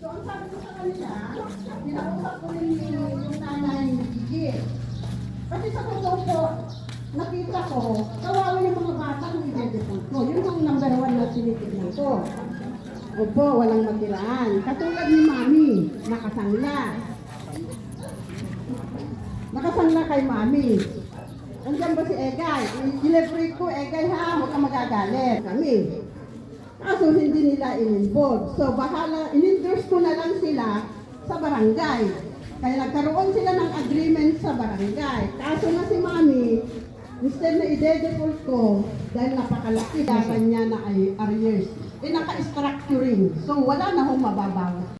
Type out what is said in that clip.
So, ang sabi ko sa kanila, pinausap ko rin yung nanay ni Gigi. Kasi sa totoo po, nakita ko, kawawa yung mga bata kung i-dedeport ko. Yun ang number one na tinitignan ko. Opo, walang matiraan. Katulad ni Mami, nakasangla. Nakasangla kay Mami. Andiyan ba si Egay? I-deliberate ko, Egay ha, huwag ka magagalit. Kami. Kaso hindi nila in-involve. So bahala, in-endorse ko na lang sila sa barangay. Kaya nagkaroon sila ng agreement sa barangay. Kaso na si Mami, instead na i-default ko, dahil napakalaki sa kanya na ay arrears, eh naka-structuring. So wala na hong mababawas.